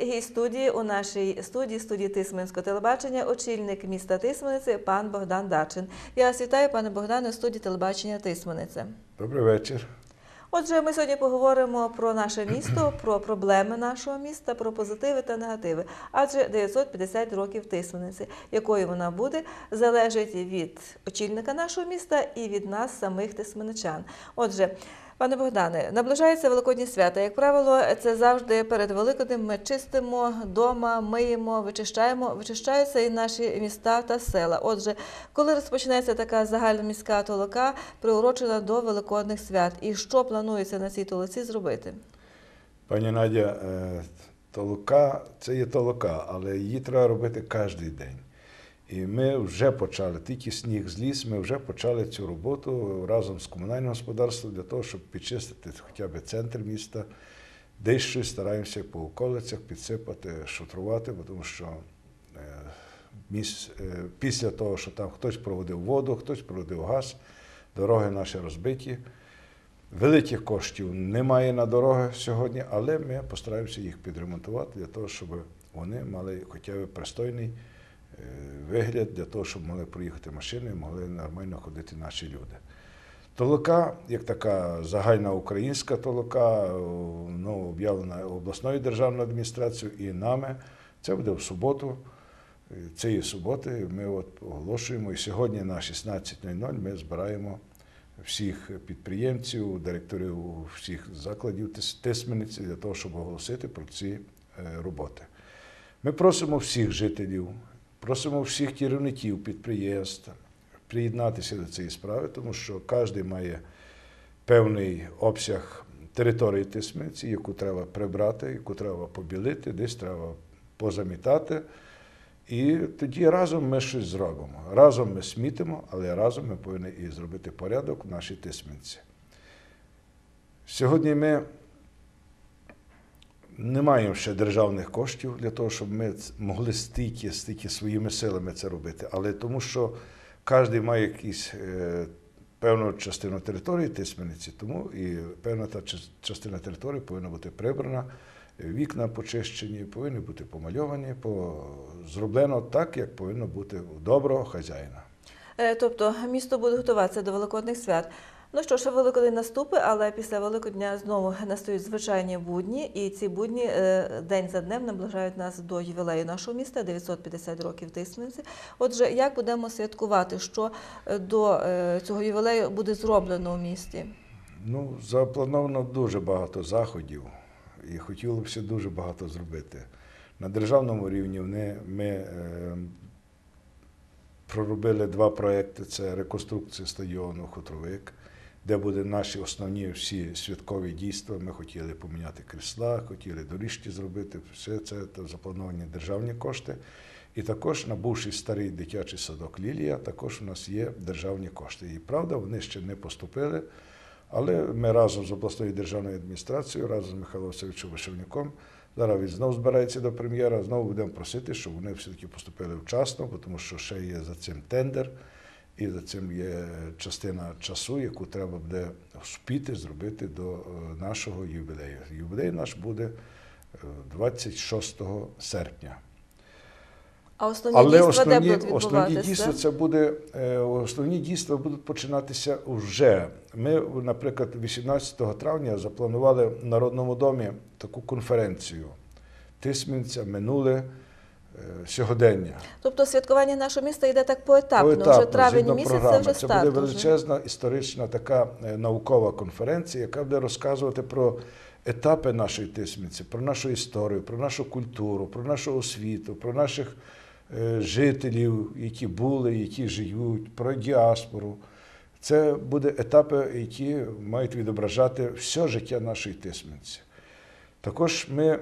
гість студії у нашій студії, студії Тисменського телебачення, очільник міста Тисмениці, пан Богдан Дачин. Я вас вітаю, пане Богдане, у студії телебачення Тисмениці. Добрий вечір. Отже, ми сьогодні поговоримо про наше місто, про проблеми нашого міста, про позитиви та негативи. Адже 950 років Тисмениці, якою вона буде, залежить від очільника нашого міста і від нас, самих тисменичан. Отже, пане Богдане, наближається Великодні свята. Як правило, це завжди перед Великоднем ми чистимо дома, миємо, вичищаємо, вичищаються і наші міста та села. Отже, коли розпочнеться така загальноміська толока, приурочена до Великодних свят, і що планується на цій толоці зробити? Пані Надя, е, толока це є толока, але її треба робити кожен день. І ми вже почали, тільки сніг зліз, ми вже почали цю роботу разом з комунальним господарством для того, щоб підчистити хоча б центр міста. Десь щось стараємося по околицях підсипати, шутрувати, тому що е, е, після того, що там хтось проводив воду, хтось проводив газ, дороги наші розбиті. Великих коштів немає на дороги сьогодні, але ми постараємося їх підремонтувати для того, щоб вони мали хоча б пристойний вигляд, для того, щоб могли проїхати машини, могли нормально ходити наші люди. Толока, як така загальна українська толока, о, ну, об'явлена обласною державною адміністрацією і нами, це буде в суботу. Е, Цієї суботи ми от оголошуємо, і сьогодні на 16.00 ми збираємо всіх підприємців, директорів всіх закладів Тис- Тисмениці для того, щоб оголосити про ці е, роботи. Ми просимо всіх жителів, просимо всіх керівників підприємств приєднатися до цієї справи, тому що кожен має певний обсяг території Тисмениці, яку треба прибрати, яку треба побілити, десь треба позамітати. І тоді разом ми щось зробимо. Разом ми смітимо, але разом ми повинні і зробити порядок в нашій тисменці. Сьогодні ми не маємо ще державних коштів для того, щоб ми могли стільки, стільки своїми силами це робити. Але тому що кожен має якісь е, певну частину території тисмениці, тому і певна та частина території повинна бути прибрана, вікна почищені, повинні бути помальовані, по, зроблено так, як повинно бути у доброго хазяїна. Е, Тобто місто буде готуватися до Великодних свят. Ну що ж, Великодень наступить, але після Великодня знову настають звичайні будні, і ці будні е, день за днем наближають нас до ювілею нашого міста 950 років Тисменці. Отже, як будемо святкувати, що е, до е, цього ювілею буде зроблено у місті? Ну, заплановано дуже багато заходів, і хотілося б дуже багато зробити. На державному рівні ми е, проробили два проекти: це реконструкція стадіону Хутровик, де буде наші основні всі святкові дійства. Ми хотіли поміняти крісла, хотіли доріжки зробити. Все це заплановані державні кошти. І також на бувший старий дитячий садок Лілія, також у нас є державні кошти. І правда, вони ще не поступили. Але ми разом з обласною державною адміністрацією, разом з Михайлом Васильовичем Вишивняком, зараз він знову збирається до прем'єра, знову будемо просити, щоб вони все-таки поступили вчасно, тому що ще є за цим тендер, і за цим є частина часу, яку треба буде вспіти зробити до е, нашого ювілею. Ювілей наш буде е, 26 серпня. А основні Але дійства де основні, будуть основні дійства це буде е, основні дійства будуть починатися вже. Ми, наприклад, 18 травня запланували в Народному домі таку конференцію Тисменця минуле е, сьогодення. Тобто святкування нашого міста йде так поетапно. Поетапно, вже травень місяць це вже Це старт. буде величезна історична така е, наукова конференція, яка буде розказувати про етапи нашої тисмениці, про нашу історію, про нашу культуру, про нашу освіту, про наших е, жителів, які були, які живуть, про діаспору. Це буде етапи, які мають відображати все життя нашої тисменці. Також ми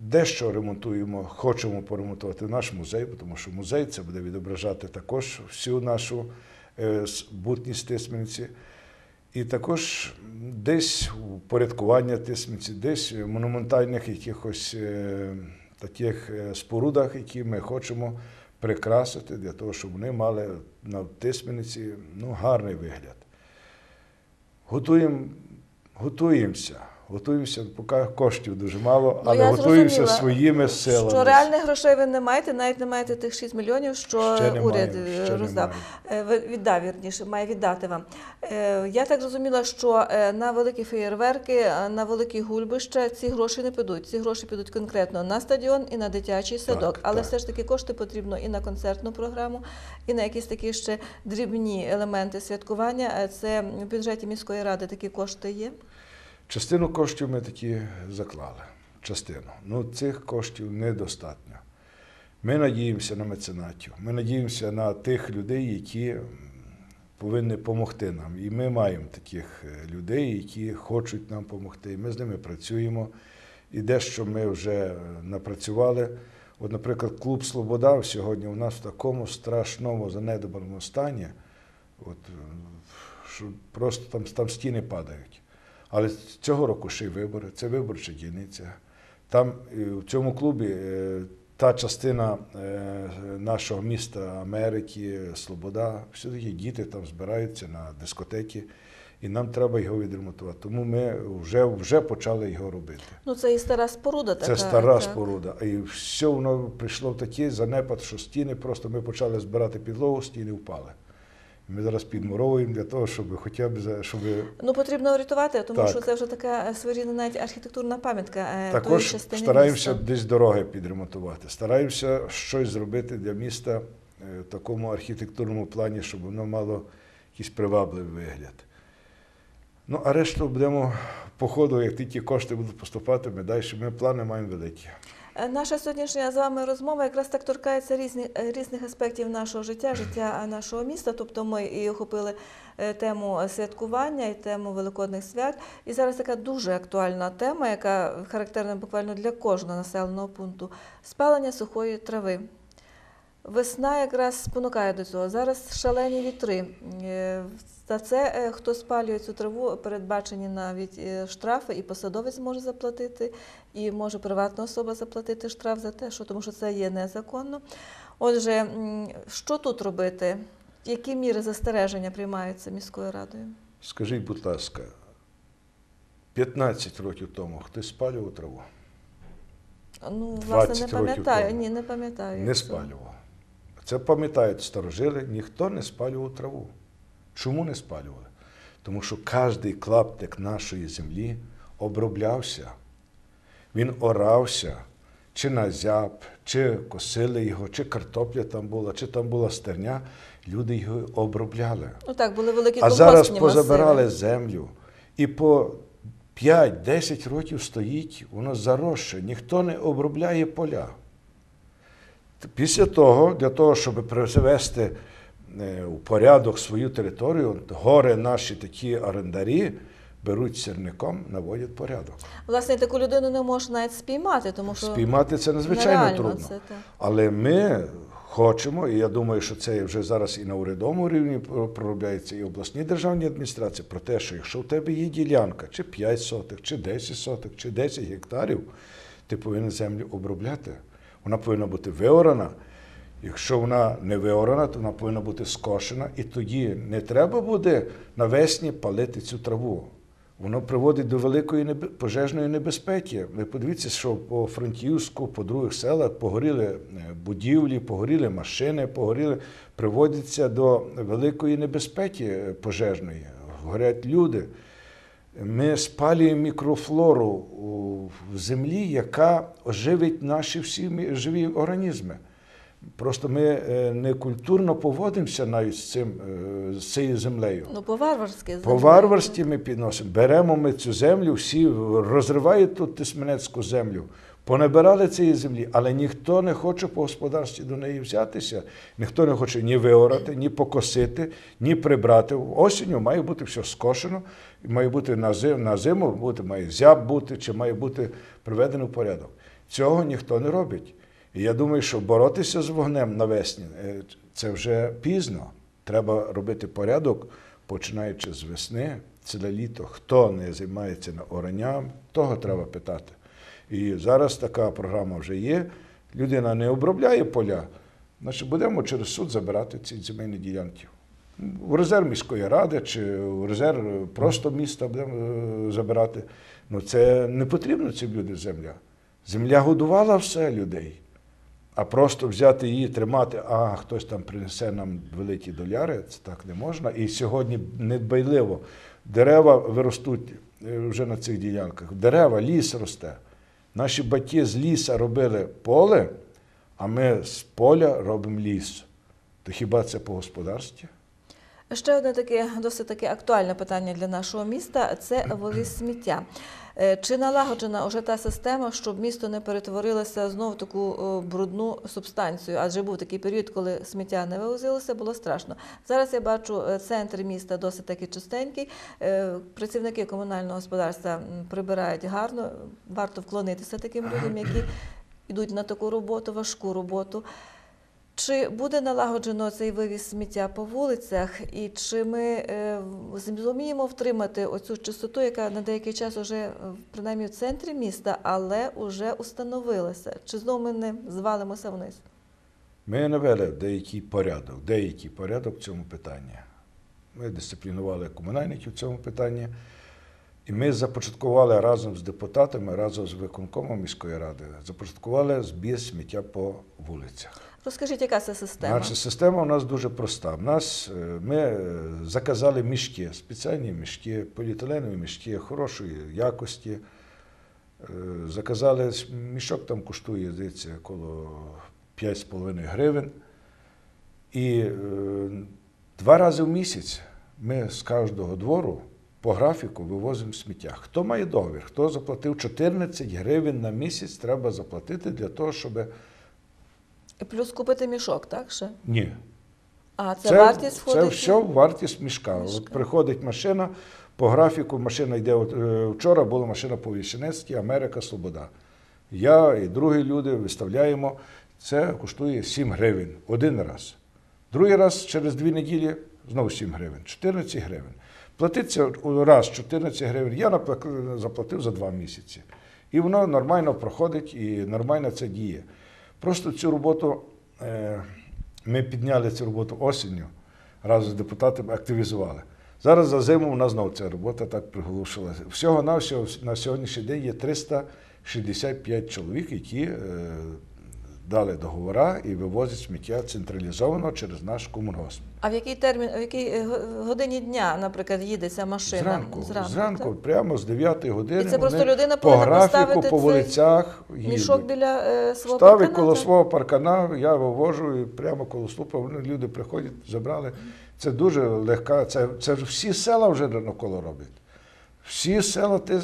дещо ремонтуємо, хочемо поремонтувати наш музей, тому що музей це буде відображати також всю нашу е, бутність Тисмениці. І також десь упорядкування Тисмениці, десь в монументальних якихось е, таких е, спорудах, які ми хочемо прикрасити для того, щоб вони мали на Тисмениці ну, гарний вигляд. Готуємо, готуємося, Готуємося, поки коштів дуже мало, Ну, але я готуємося своїми силами. Що реальних грошей ви не маєте, навіть не маєте тих 6 мільйонів, що Ще уряд маємо, е, ще роздав. Е, Віддав, вірніше, має віддати вам. Е, Я так зрозуміла, що на великі феєрверки, на великі гульбища ці гроші не підуть. Ці гроші підуть конкретно на стадіон і на дитячий садок. Але так. все ж таки кошти потрібно і на концертну програму, і на якісь такі ще дрібні елементи святкування. Це в бюджеті міської ради такі кошти є. Частину коштів ми такі заклали. Частину. Ну, цих коштів недостатньо. Ми надіємося на меценатів. Ми надіємося на тих людей, які повинні допомогти нам. І ми маємо таких е, людей, які хочуть нам допомогти. Ми з ними працюємо. І дещо ми вже е, напрацювали. От, наприклад, клуб Слобода сьогодні у нас в такому страшному занедбаному стані, от, е, що просто там, там стіни падають. Але цього року ще й вибори, це виборча дільниця. Там е, в цьому клубі е, та частина е, нашого міста Америки, Слобода, все-таки діти там збираються на дискотеки, і нам треба його відремонтувати. Тому ми вже, вже почали його робити. Ну це і стара споруда така. Це стара так. споруда. І все воно прийшло в такий занепад, що стіни просто ми почали збирати підлогу, стіни впали. Ми зараз підмуровуємо для того, щоб хоча б за- щоб Ну потрібно врятувати, тому Так. що це вже така е, своєрідна навіть архітектурна пам'ятка. е, тої Також частини стараємося міста. десь дороги підремонтувати. Стараємося щось зробити для міста е, в такому архітектурному плані, щоб воно мало якийсь привабливий вигляд. Ну, а решту будемо по ходу, як тільки кошти будуть поступати, ми далі. Ми плани маємо великі. Е, Наша сьогоднішня з вами розмова якраз так торкається різних, е, різних аспектів нашого життя, життя е, нашого міста. Тобто ми і охопили тему святкування і тему великодних свят. І зараз така дуже актуальна тема, яка характерна буквально для кожного населеного пункту спалення сухої трави. Весна якраз спонукає до цього. Зараз шалені вітри. За це, е, хто спалює цю траву, передбачені навіть е, штрафи, і посадовець може заплатити, і може приватна особа заплатити штраф за те, що тому що це є незаконно. Отже, що тут робити? Які міри застереження приймаються міською радою? Скажіть, будь ласка, 15 років тому хтось спалював траву? Ну, 20 власне, не пам'ятаю. Ні, не пам'ятаю. Не спалював. Це пам'ятають старожили, ніхто не спалював траву. Чому не спалювали? Тому що кожний клаптик нашої землі оброблявся. Він орався, чи на зяб, чи косили його, чи картопля там була, чи там була стерня. Люди його обробляли. Ну так, були великі А зараз позабирали масиви. землю. І по 5-10 років стоїть, воно заросше, ніхто не обробляє поля. Після того, для того, щоб привести е, у порядок свою територію, гори наші такі орендарі беруть сірником, наводять порядок. Власне, таку людину не можна навіть спіймати, тому що Спіймати це надзвичайно трудно. це. Але ми хочемо, і я думаю, що це вже зараз і на урядовому рівні проробляється, і обласні державні адміністрації, про те, що якщо в тебе є ділянка, чи 5 сотих, чи 10 сотих, чи 10 гектарів, ти повинен землю обробляти. Вона повинна бути виорана. Якщо вона не виорана, то вона повинна бути скошена, і тоді не треба буде навесні палити цю траву. Воно приводить до великої пожежної небезпеки. Ви подивіться, що по Франківську, по других селах погоріли е, будівлі, погоріли машини, погоріли, приводиться до великої небезпеки е, пожежної. Горять люди. Ми спалюємо мікрофлору в землі, яка оживить наші всі живі організми. Просто ми е, не культурно поводимося навіть з цим е, з цією землею. Ну, по-варварськи. По варварстві ми підносимо. Беремо ми цю землю, всі розривають тут тисменецьку землю, понабирали цієї землі, але ніхто не хоче по господарстві до неї взятися. Ніхто не хоче ні виорати, ні покосити, ні прибрати. Осінню має бути все скошено, має бути на зиму, на зиму бути, має зяб бути, чи має бути приведено в порядок. Цього ніхто не робить. І я думаю, що боротися з вогнем навесні е, це вже пізно. Треба робити порядок, починаючи з весни, ціле літо. Хто не займається оранням, того треба питати. І зараз така програма вже є. Людина не обробляє поля, значить будемо через суд забирати ці земельні ділянки. В резерв міської ради чи в резерв просто міста будемо е, забирати. Ну це не потрібно цим людям земля. Земля годувала все людей. А просто взяти її, тримати, а хтось там принесе нам великі доляри, це так не можна. І сьогодні недбайливо дерева виростуть е, вже на цих ділянках. Дерева, ліс росте. Наші батьки з ліса робили поле, а ми з поля робимо ліс. То хіба це по господарстві? Ще одне таке досить таке актуальне питання для нашого міста це вивіз сміття. Е, Чи налагоджена вже та система, щоб місто не перетворилося знову в таку брудну субстанцію? Адже був такий період, коли сміття не вивозилося, було страшно. Зараз я бачу е, центр міста досить таки чистенький. Е, Працівники комунального господарства прибирають гарно. Варто вклонитися таким людям, які йдуть на таку роботу, важку роботу. Чи буде налагоджено цей вивіз сміття по вулицях, і чи ми е, зуміємо втримати оцю чистоту, яка на деякий час вже е, принаймні в центрі міста, але вже установилася? Чи знову ми не звалимося вниз? Ми навели деякий порядок, деякий порядок в цьому питанні. Ми дисциплінували комунальників в цьому питанні. І ми започаткували разом з депутатами, разом з виконкомом міської ради, започаткували збір сміття по вулицях. Розкажіть, яка це система? Значить, система у нас дуже проста. У нас е, ми е, заказали мішки, спеціальні мішки, поліетиленові мішки хорошої якості. Е, Заказали мішок, там коштує, здається, коло 5,5 гривень. І два рази в місяць ми з кожного двору по графіку вивозимо сміття. Хто має договір, хто заплатив 14 гривень на місяць, треба заплатити для того, щоб. І плюс купити мішок, так ще? Ні, А це, вартість входить? Це все вартість мішка. От приходить машина, по графіку машина йде. От, е, вчора була машина по Вішенецькій, Америка, Слобода. Я і другі люди виставляємо. Це коштує 7 гривень один раз. Другий раз через дві неділі знову 7 гривень, 14 гривень. Платиться раз 14 гривень. Я заплатив за два місяці. І воно нормально проходить і нормально це діє. Просто цю роботу е, ми підняли цю роботу осінню, разом з депутатами активізували. Зараз за зиму у нас знову ця робота так приголошилася. Всього-навсього на сьогоднішній день є 365 чоловік, які е, дали договори і вивозять сміття централізовано через наш комунгосп. А в який термін, в якій е, годині дня, наприклад, їде ця машина? Зранку, зранку, так? прямо з 9 години. І це просто людина по графіку, по вулицях. Мішок біля е, свого Ставить паркана, коло свого паркана, я вивожу і прямо коло слупа. Люди приходять, забрали. Це дуже легка. Це, це всі села вже навколо роблять. Всі села е,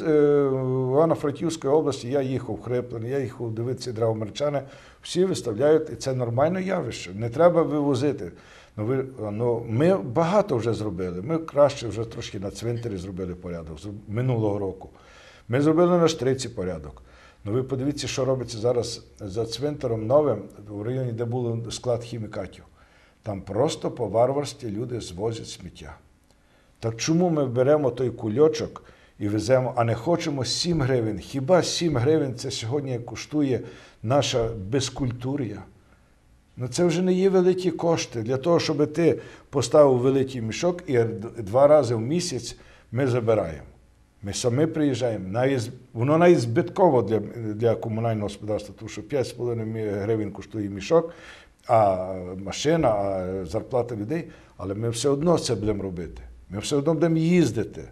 Івано-Франківської області, я їхав хриплений, я їхав дивитися драгомерчани, всі виставляють, і це нормальне явище. Не треба вивозити. Ну, ви, ну, ми багато вже зробили. Ми краще вже трошки на цвинтарі зробили порядок минулого року. Ми зробили на штриці порядок. Ну ви подивіться, що робиться зараз за цвинтаром новим в районі, де був склад хімікатів. Там просто по варварстві люди звозять сміття. Так чому ми беремо той кульочок і веземо, а не хочемо 7 гривень? Хіба 7 гривень це сьогодні коштує наша безкультур'я? Ну це вже не є великі кошти. Для того, щоб ти поставив великий мішок і два рази в місяць ми забираємо. Ми самі приїжджаємо. Воно навіть збитково для, для комунального господарства, тому що 5,5 гривень коштує мішок, а машина, а зарплата людей. Але ми все одно це будемо робити. Ми все одно будемо їздити.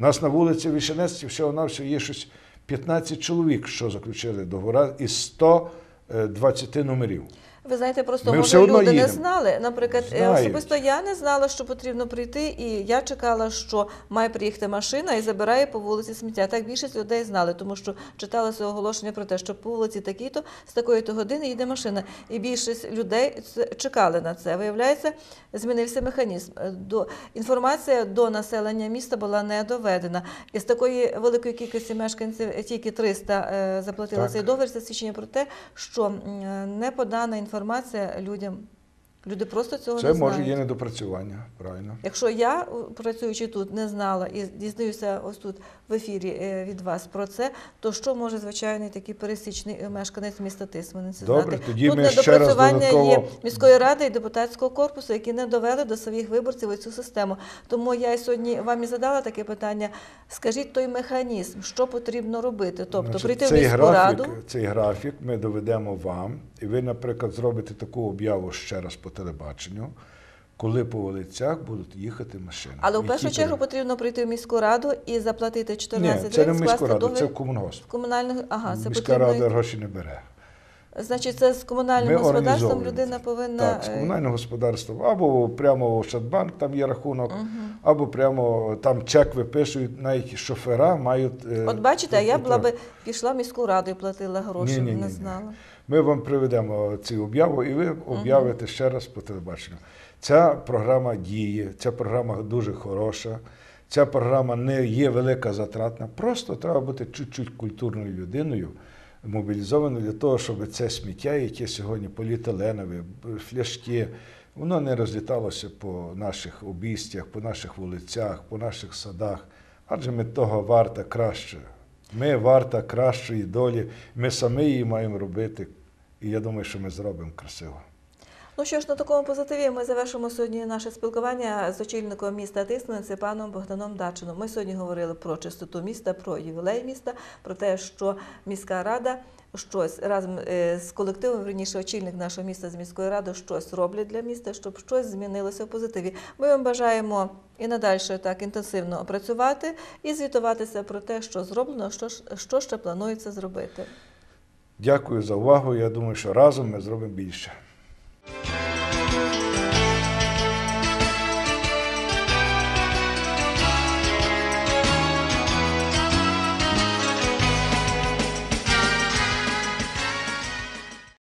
У нас на вулиці Вішенецькій всього на все є щось 15 чоловік, що заключили договори із 120 номерів. Ви знаєте, просто Ми може люди не знали. Наприклад, е, Знають. особисто я не знала, що потрібно прийти, і я чекала, що має приїхати машина і забирає по вулиці сміття. Так більшість людей знали, тому що читалося оголошення про те, що по вулиці такій-то з такої-то години їде машина. І більшість людей чекали на це. Виявляється, змінився механізм. Е, До інформація до населення міста була не доведена. І з такої великої кількості мешканців тільки 300 е, заплатили Так. цей договір. Це свідчення про те, що не подана інформація людям Люди просто цього Це не може є недопрацювання, правильно. Якщо я, працюючи тут, не знала і дізнаюся ось тут в ефірі е, від вас про це, то що може звичайний такий пересічний е, мешканець міста Тисмениці Добре, знати? тоді тут ми ще раз недопрацювання є додатково- міської ради і депутатського корпусу, які не довели до своїх виборців цю систему. Тому я і сьогодні вам і задала таке питання. Скажіть той механізм, що потрібно робити? Тобто Значить, прийти в міську графік, раду. Цей графік ми доведемо вам, і ви, наприклад, зробите таку об'яву ще раз по телебаченню, коли по вулицях будуть їхати машини. Але в першу чергу потрібно прийти в міську раду і заплатити 14 Ні, це не в міську раду, це в комунгосп. комунальних. Ага, це Міська потрібно. рада гроші не бере. Значить, це з комунальним Ми господарством людина повинна. Так, з е, комунального господарства, або прямо в Ощадбанк, там є рахунок, або прямо там чек випишуть, навіть шофера мають. е, От бачите, а я була би пішла в міську раду і платила гроші, не знала. Ми вам приведемо цю об'яву, і ви об'явите ще раз по телебаченню. Ця програма діє, ця програма дуже хороша. Ця програма не є велика затратна. Просто треба бути чуть-чуть культурною людиною, мобілізованою для того, щоб це сміття, яке сьогодні поліетиленове, фляшки, воно не розліталося по наших обійстях, по наших вулицях, по наших садах. Адже ми того варта краще. Ми варта кращої долі, ми самі її маємо робити. І я думаю, що ми зробимо красиво. Ну що ж, на такому позитиві ми завершимо сьогодні наше спілкування з очільником міста Тисмениці паном Богданом Дачином. Ми сьогодні говорили про чистоту міста, про ювілей міста, про те, що міська рада щось разом е, з колективом, верніше очільник нашого міста з міської ради щось роблять для міста, щоб щось змінилося в позитиві. Ми вам бажаємо і надалі так інтенсивно працювати і звітуватися про те, що зроблено, що, що ще планується зробити. Дякую за увагу. Я думаю, що разом ми зробимо більше. Thank you.